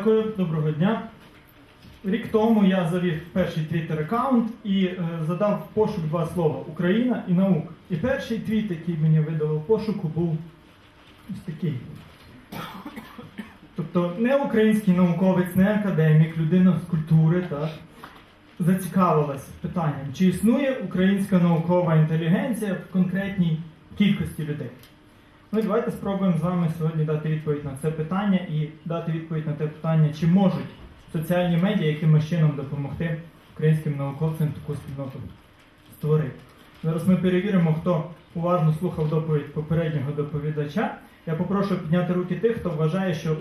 Дякую, доброго дня. Рік тому я завів перший твіттер аккаунт і е, задав в пошук два слова Україна і наука. І перший твіт, який мені видало в пошуку, був ось такий. Тобто не український науковець, не академік, людина з культури, так, зацікавилась питанням, чи існує українська наукова інтелігенція в конкретній кількості людей. Ну і давайте спробуємо з вами сьогодні дати відповідь на це питання і дати відповідь на те питання, чи можуть соціальні медіа якимось чином допомогти українським науковцям таку спільноту створити. Зараз ми перевіримо, хто уважно слухав доповідь попереднього доповідача. Я попрошу підняти руки тих, хто вважає, що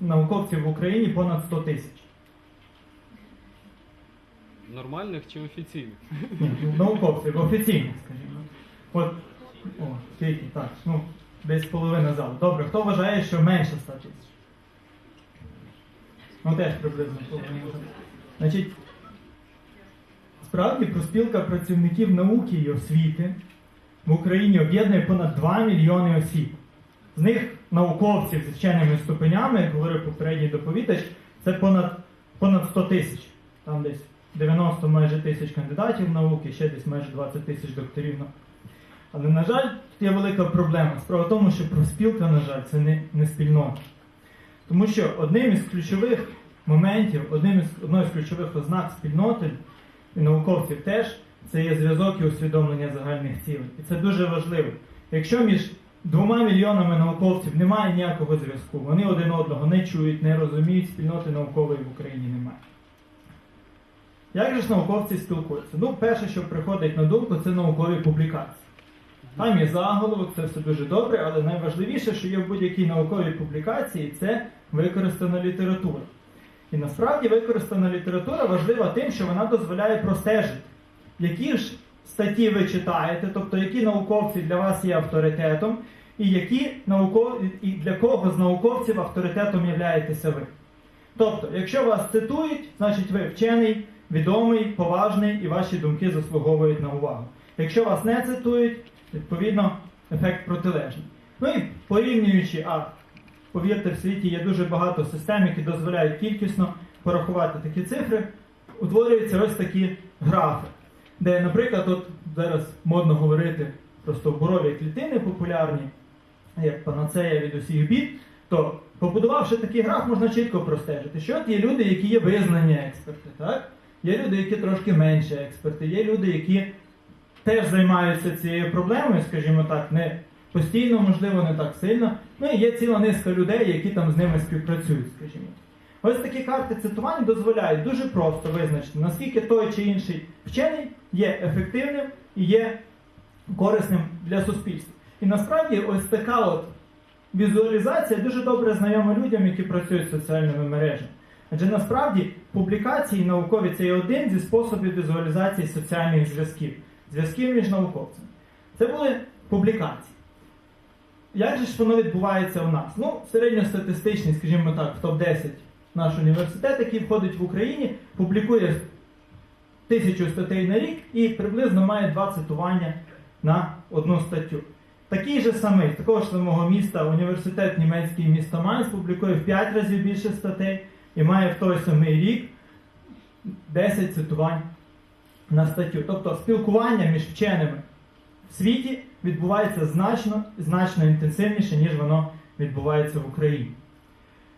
науковців в Україні понад 100 тисяч. Нормальних чи офіційних? Ні, ну, науковців, офіційних, скажімо. От, о, скільки, так, ну, десь половина залу. Добре, хто вважає, що менше 100 тисяч? Ну, теж приблизно половина. Значить, справді проспілка працівників науки і освіти в Україні об'єднує понад 2 мільйони осіб. З них науковців з вченими ступенями, як говорив попередній доповідач, це понад, понад 100 тисяч. Там десь 90 майже тисяч кандидатів в науки, ще десь майже 20 тисяч докторів наук. Але, на жаль, є велика проблема. Справа в тому, що профспілка, на жаль, це не, не спільнота. Тому що одним із ключових моментів, одним із, одною з ключових ознак спільноти і науковців теж це є зв'язок і усвідомлення загальних цілей. І це дуже важливо. Якщо між двома мільйонами науковців немає ніякого зв'язку, вони один одного не чують, не розуміють, спільноти наукової в Україні немає. Як же ж науковці спілкуються? Ну, перше, що приходить на думку, це наукові публікації. Там є заголовок, це все дуже добре, але найважливіше, що є в будь-якій науковій публікації, це використана література. І насправді використана література важлива тим, що вона дозволяє простежити, які ж статті ви читаєте, тобто які науковці для вас є авторитетом, і які науков... і для кого з науковців авторитетом являєтеся ви. Тобто, якщо вас цитують, значить ви вчений, відомий, поважний і ваші думки заслуговують на увагу. Якщо вас не цитують, відповідно ефект протилежний. Ну і порівнюючи, а повірте, в світі є дуже багато систем, які дозволяють кількісно порахувати такі цифри, утворюються ось такі графи, де, наприклад, от зараз модно говорити про стовбурові клітини популярні, як панацея від усіх бід, то побудувавши такий граф, можна чітко простежити, що от є люди, які є визнані експерти, так? Є люди, які трошки менше експерти, є люди, які теж займаються цією проблемою, скажімо так, не постійно, можливо, не так сильно. Ну і є ціла низка людей, які там з ними співпрацюють, скажімо. Ось такі карти цитувань дозволяють дуже просто визначити, наскільки той чи інший вчений є ефективним і є корисним для суспільства. І насправді ось така от візуалізація дуже добре знайома людям, які працюють з соціальними мережами. Адже насправді публікації наукові це є один зі способів візуалізації соціальних зв'язків, зв'язків між науковцями. Це були публікації. Як же ж воно відбувається у нас? Ну, середньостатистичний, скажімо так, в топ-10 наш університет, який входить в Україні, публікує тисячу статей на рік і приблизно має два цитування на одну статтю. Такий же самий, такого ж самого міста, університет німецький місто Майнц публікує в 5 разів більше статей і має в той самий рік 10 цитувань на статтю. Тобто спілкування між вченими в світі відбувається значно значно інтенсивніше, ніж воно відбувається в Україні.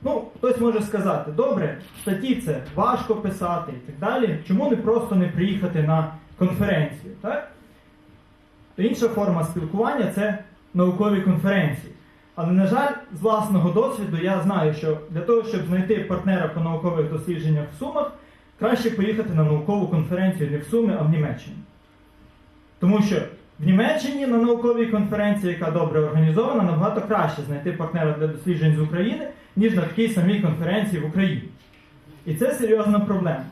Ну, хтось може сказати, добре, статті це важко писати і так далі. Чому не просто не приїхати на конференцію? Так? Інша форма спілкування це наукові конференції. Але, на жаль, з власного досвіду я знаю, що для того, щоб знайти партнера по наукових дослідженнях в Сумах, краще поїхати на наукову конференцію не в Суми, а в Німеччину. Тому що в Німеччині на науковій конференції, яка добре організована, набагато краще знайти партнера для досліджень з України, ніж на такій самій конференції в Україні. І це серйозна проблема.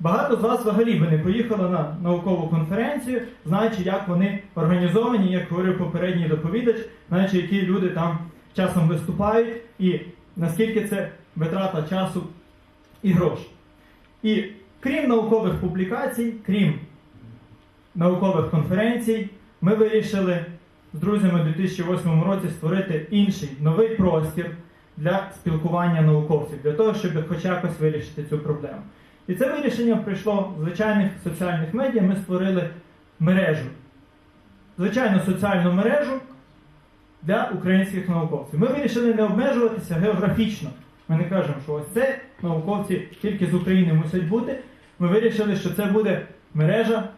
Багато з вас взагалі би не поїхали на наукову конференцію, знаючи, як вони організовані, як говорив попередній доповідач, знаючи, які люди там часом виступають, і наскільки це витрата часу і грошей. І крім наукових публікацій, крім наукових конференцій, ми вирішили з друзями у 2008 році створити інший новий простір, для спілкування науковців, для того, щоб хоч якось вирішити цю проблему. І це вирішення прийшло з звичайних соціальних медіа. Ми створили мережу. Звичайну соціальну мережу для українських науковців. Ми вирішили не обмежуватися географічно. Ми не кажемо, що ось це науковці тільки з України мусять бути. Ми вирішили, що це буде мережа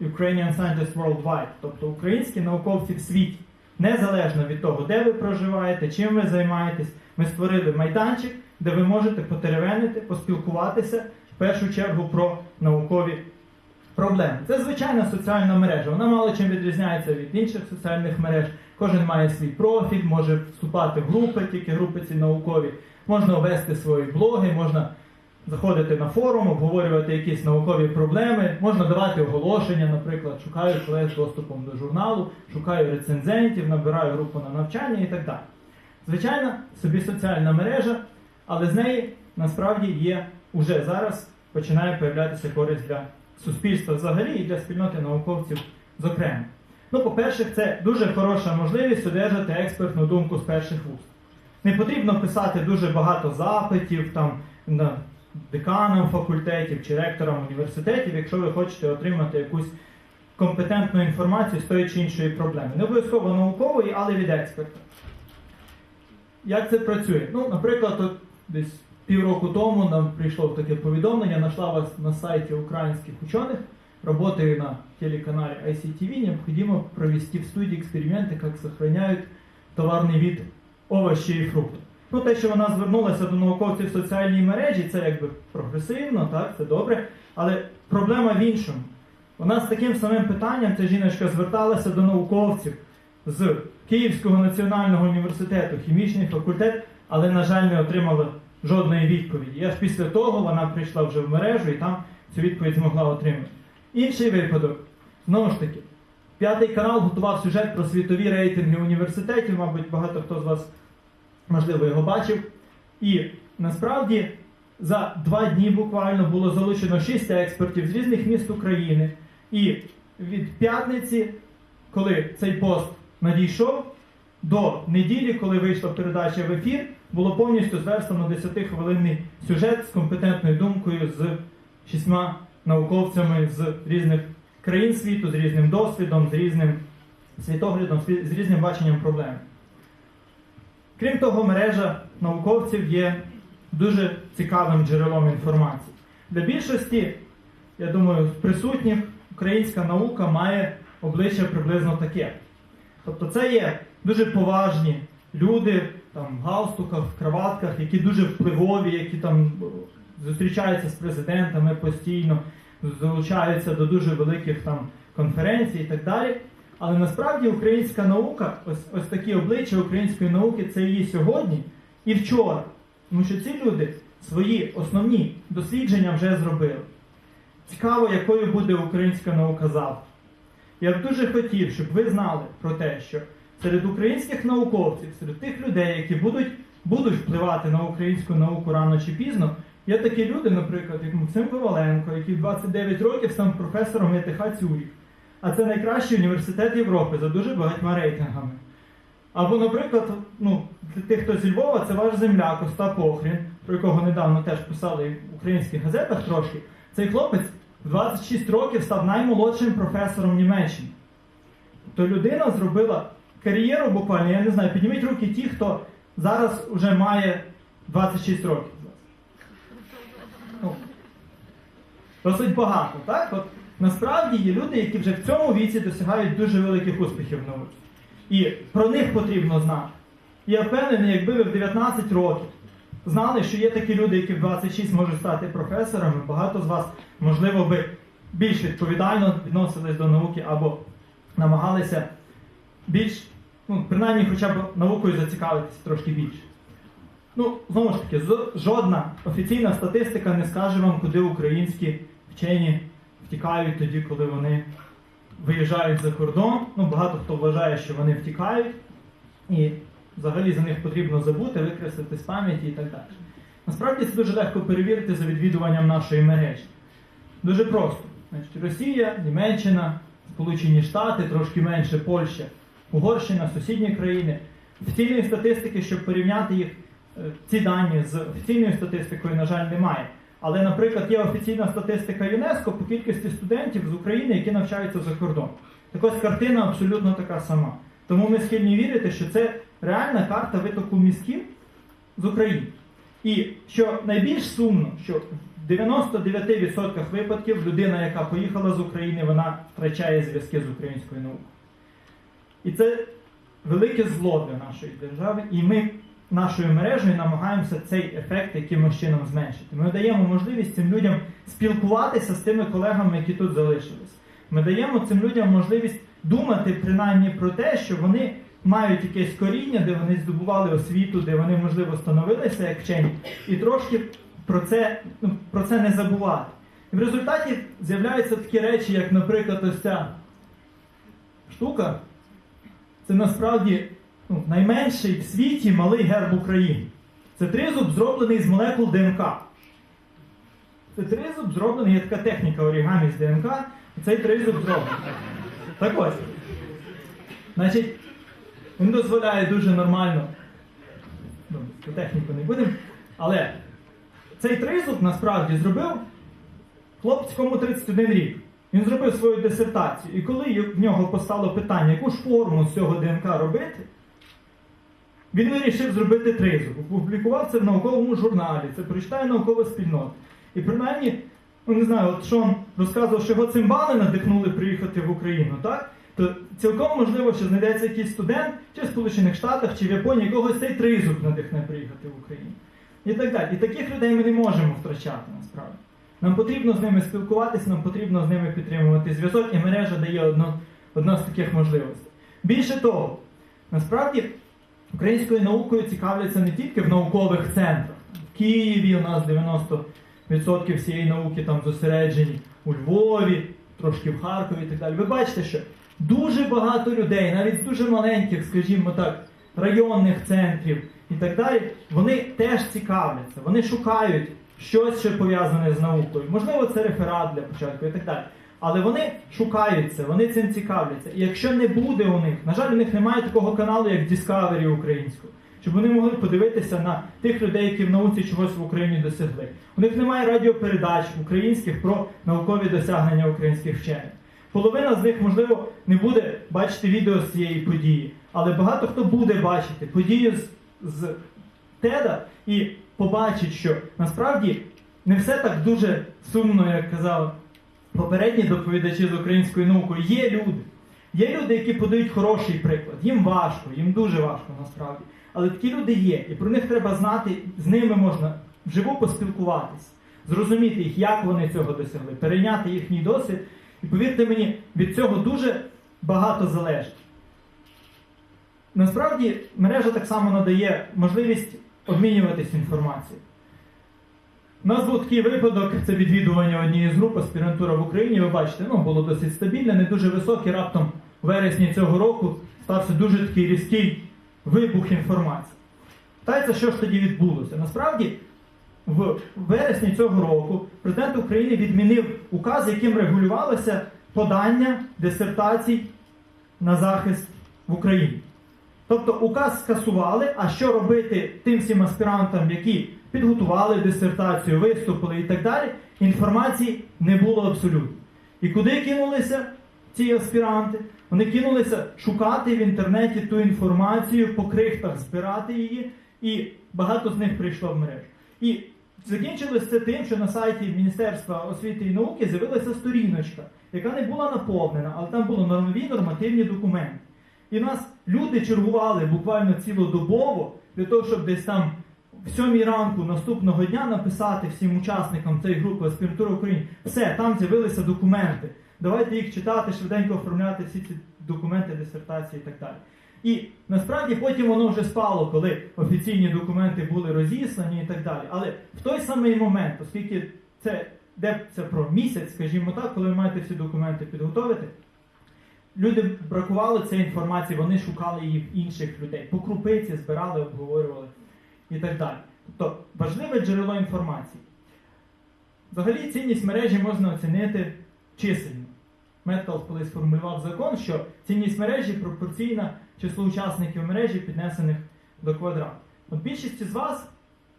Ukrainian Scientists Worldwide, тобто українські науковці в світі. Незалежно від того, де ви проживаєте, чим ви займаєтесь, ми створили майданчик, де ви можете потеревенити, поспілкуватися в першу чергу про наукові проблеми. Це звичайна соціальна мережа. Вона мало чим відрізняється від інших соціальних мереж. Кожен має свій профіль, може вступати в групи, тільки групи ці наукові. Можна вести свої блоги, можна заходити на форум, обговорювати якісь наукові проблеми, можна давати оголошення, наприклад, шукаю колег з доступом до журналу, шукаю рецензентів, набираю групу на навчання і так далі. Звичайно, собі соціальна мережа, але з неї насправді є уже зараз починає появлятися користь для суспільства взагалі і для спільноти науковців зокрема. Ну, по-перше, це дуже хороша можливість одержати експертну думку з перших вуст. Не потрібно писати дуже багато запитів там на деканам факультетів чи ректорам університетів, якщо ви хочете отримати якусь компетентну інформацію з тої чи іншої проблеми. Не обов'язково наукової, але від експерта. Як це працює? Ну, наприклад, от десь півроку тому нам прийшло таке повідомлення, нашла вас на сайті українських ученых, работаю на телеканале ICTV, необходимо провести в студии эксперименты, как сохраняют товарний від овочі і фрукти. Ну, те, що вона звернулася до науковців в соціальній мережі, це якби прогресивно, так, це добре. Але проблема в іншому. Вона з таким самим питанням, ця жіночка зверталася до науковців з Київського національного університету, хімічний факультет, але, на жаль, не отримала жодної відповіді. І аж після того вона прийшла вже в мережу і там цю відповідь змогла отримати. Інший випадок, знову ж таки, п'ятий канал готував сюжет про світові рейтинги університетів, мабуть, багато хто з вас, можливо, його бачив. І насправді за два дні буквально було залучено шість експертів з різних міст України. І від п'ятниці, коли цей пост надійшов, до неділі, коли вийшла передача в ефір, було повністю зверстано 10-хвилинний сюжет з компетентною думкою з шістьма науковцями з різних країн світу, з різним досвідом, з різним світоглядом, з різним баченням проблеми. Крім того, мережа науковців є дуже цікавим джерелом інформації. Для більшості, я думаю, присутніх українська наука має обличчя приблизно таке. Тобто це є дуже поважні люди там, в галстуках, в краватках, які дуже впливові, які там е, зустрічаються з президентами постійно, залучаються до дуже великих там конференцій і так далі. Але насправді українська наука, ось, ось такі обличчя української науки, це її сьогодні і вчора. Тому що ці люди свої основні дослідження вже зробили. Цікаво, якою буде українська наука завтра. Я б дуже хотів, щоб ви знали про те, що серед українських науковців, серед тих людей, які будуть, будуть впливати на українську науку рано чи пізно, є такі люди, наприклад, як Максим Коваленко, який в 29 років став професором ЄТХ Цюріх. А це найкращий університет Європи за дуже багатьма рейтингами. Або, наприклад, ну, для тих, хто зі Львова, це ваш земляк Остап Охрін, про якого недавно теж писали в українських газетах трошки. Цей хлопець в 26 років став наймолодшим професором Німеччини. То людина зробила кар'єру буквально, я не знаю, підніміть руки ті, хто зараз вже має 26 років. Ну, досить багато, так? От, насправді є люди, які вже в цьому віці досягають дуже великих успіхів в науці. І про них потрібно знати. Я впевнений, якби ви в 19 років знали, що є такі люди, які в 26 можуть стати професорами, багато з вас, можливо, би більш відповідально відносились до науки або намагалися більш, ну, принаймні хоча б наукою зацікавитися трошки більше. Ну, знову ж таки, жодна офіційна статистика не скаже вам, куди українські вчені втікають тоді, коли вони виїжджають за кордон. Ну, багато хто вважає, що вони втікають, і взагалі за них потрібно забути, викреслити з пам'яті і так далі. Насправді це дуже легко перевірити за відвідуванням нашої мережі. Дуже просто. Значить, Росія, Німеччина, Сполучені Штати, трошки менше Польща, Угорщина, сусідні країни. Офіційної статистики, щоб порівняти їх е, ці дані з офіційною статистикою, на жаль, немає. Але, наприклад, є офіційна статистика ЮНЕСКО по кількості студентів з України, які навчаються за кордон. Так ось картина абсолютно така сама. Тому ми схильні вірити, що це реальна карта витоку мізків з України. І що найбільш сумно, що в 99% випадків людина, яка поїхала з України, вона втрачає зв'язки з українською наукою. І це велике зло для нашої держави, і ми нашою мережею намагаємося цей ефект якимось чином зменшити. Ми даємо можливість цим людям спілкуватися з тими колегами, які тут залишились. Ми даємо цим людям можливість думати принаймні про те, що вони мають якесь коріння, де вони здобували освіту, де вони, можливо, становилися як вчені, і трошки про це, ну, про це не забувати. І в результаті з'являються такі речі, як, наприклад, ось ця штука. Це насправді ну, найменший в світі малий герб України. Це тризуб, зроблений з молекул ДНК. Це тризуб зроблений, є така техніка орігамі з ДНК, цей тризуб зроблений. Так ось. Значить, він дозволяє дуже нормально. Ну, про техніку не будемо. Але цей тризуб насправді зробив хлопець, кому 31 рік. Він зробив свою дисертацію. І коли в нього постало питання, яку ж форму з цього ДНК робити, він вирішив зробити тризуб. Опублікував це в науковому журналі, це прочитає наукова спільнота. І принаймні, ну не знаю, от Шон розказував, що його цимбали надихнули приїхати в Україну, так? То цілком можливо, що знайдеться якийсь студент, чи в Сполучених Штатах, чи в Японії, когось цей тризуб надихне приїхати в Україну. І так далі. І таких людей ми не можемо втрачати насправді. Нам потрібно з ними спілкуватися, нам потрібно з ними підтримувати зв'язок, і мережа дає одну, одну з таких можливостей. Більше того, насправді українською наукою цікавляться не тільки в наукових центрах. В Києві у нас 90% всієї науки там зосереджені, у Львові, трошки в Харкові і так далі. Ви бачите, що дуже багато людей, навіть з дуже маленьких, скажімо так, районних центрів і так далі, вони теж цікавляться, вони шукають щось, що пов'язане з наукою. Можливо, це реферат для початку і так далі. Але вони шукають це, вони цим цікавляться. І якщо не буде у них, на жаль, у них немає такого каналу, як Discovery українською, щоб вони могли подивитися на тих людей, які в науці чогось в Україні досягли. У них немає радіопередач українських про наукові досягнення українських вчених. Половина з них, можливо, не буде бачити відео з цієї події, але багато хто буде бачити подію з, з Теда і побачить, що насправді не все так дуже сумно, як казав попередні доповідачі з українською наукою. Є люди. Є люди, які подають хороший приклад. Їм важко, їм дуже важко насправді. Але такі люди є, і про них треба знати, з ними можна вживу поспілкуватися, зрозуміти їх, як вони цього досягли, перейняти їхній досвід. І повірте мені, від цього дуже багато залежить. Насправді мережа так само надає можливість обмінюватись інформацією. У нас був такий випадок, це відвідування однієї з груп аспірантура в Україні. Ви бачите, ну було досить стабільне, не дуже високе. Раптом у вересні цього року стався дуже такий різкий вибух інформації. Питається, що ж тоді відбулося? Насправді, в вересні цього року президент України відмінив указ, яким регулювалося подання дисертацій на захист в Україні. Тобто указ скасували, а що робити тим всім аспірантам, які підготували дисертацію, виступили і так далі, інформації не було абсолютно. І куди кинулися ці аспіранти? Вони кинулися шукати в інтернеті ту інформацію, по крихтах збирати її, і багато з них прийшло в мережу. І закінчилось це тим, що на сайті Міністерства освіти і науки з'явилася сторіночка, яка не була наповнена, але там були нові нормативні документи. І нас люди чергували буквально цілодобово для того, щоб десь там в сьомій ранку наступного дня написати всім учасникам цієї групи аспірантура України. Все, там з'явилися документи. Давайте їх читати, швиденько оформляти всі ці документи, дисертації і так далі. І насправді потім воно вже спало, коли офіційні документи були розіслані і так далі. Але в той самий момент, оскільки це де про місяць, скажімо так, коли ви маєте всі документи підготовити, люди бракувало цієї інформації, вони шукали її в інших людей. По крупиці збирали, обговорювали і так далі. Тобто важливе джерело інформації. Взагалі цінність мережі можна оцінити чисельно. Меткалф колись сформулював закон, що цінність мережі пропорційна числу учасників мережі, піднесених до квадрату. Більшість із вас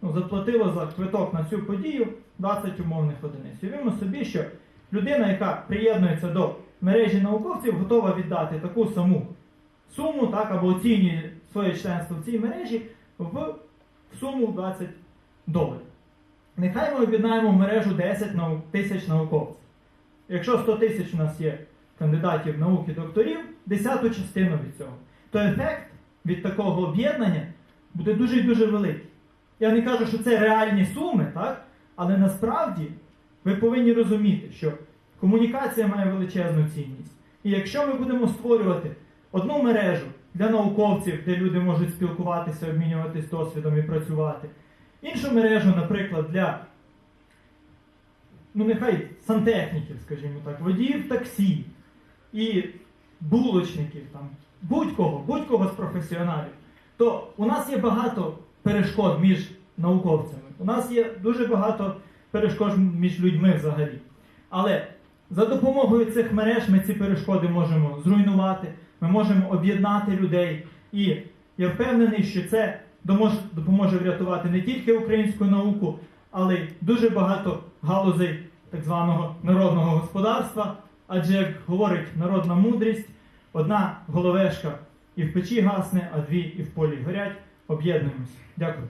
ну, заплатило за квиток на цю подію 20 умовних одиниць. Уявімо собі, що людина, яка приєднується до мережі науковців, готова віддати таку саму суму, так, або оцінює своє членство в цій мережі в, суму 20 доларів. Нехай ми об'єднаємо в мережу 10 нау- тисяч науковців. Якщо 100 тисяч у нас є кандидатів наук і докторів, десяту частину від цього, то ефект від такого об'єднання буде дуже і дуже великий. Я не кажу, що це реальні суми, так? але насправді ви повинні розуміти, що комунікація має величезну цінність. І якщо ми будемо створювати одну мережу для науковців, де люди можуть спілкуватися, обмінюватись досвідом і працювати, іншу мережу, наприклад, для ну нехай сантехніків, скажімо так, водіїв таксі і булочників, там, будь-кого, будь-кого з професіоналів, то у нас є багато перешкод між науковцями. У нас є дуже багато перешкод між людьми взагалі. Але за допомогою цих мереж ми ці перешкоди можемо зруйнувати, ми можемо об'єднати людей. І я впевнений, що це допоможе врятувати не тільки українську науку, але й дуже багато галузей так званого народного господарства. Адже, як говорить народна мудрість, одна головешка і в печі гасне, а дві і в полі горять. Об'єднуємося. Дякую.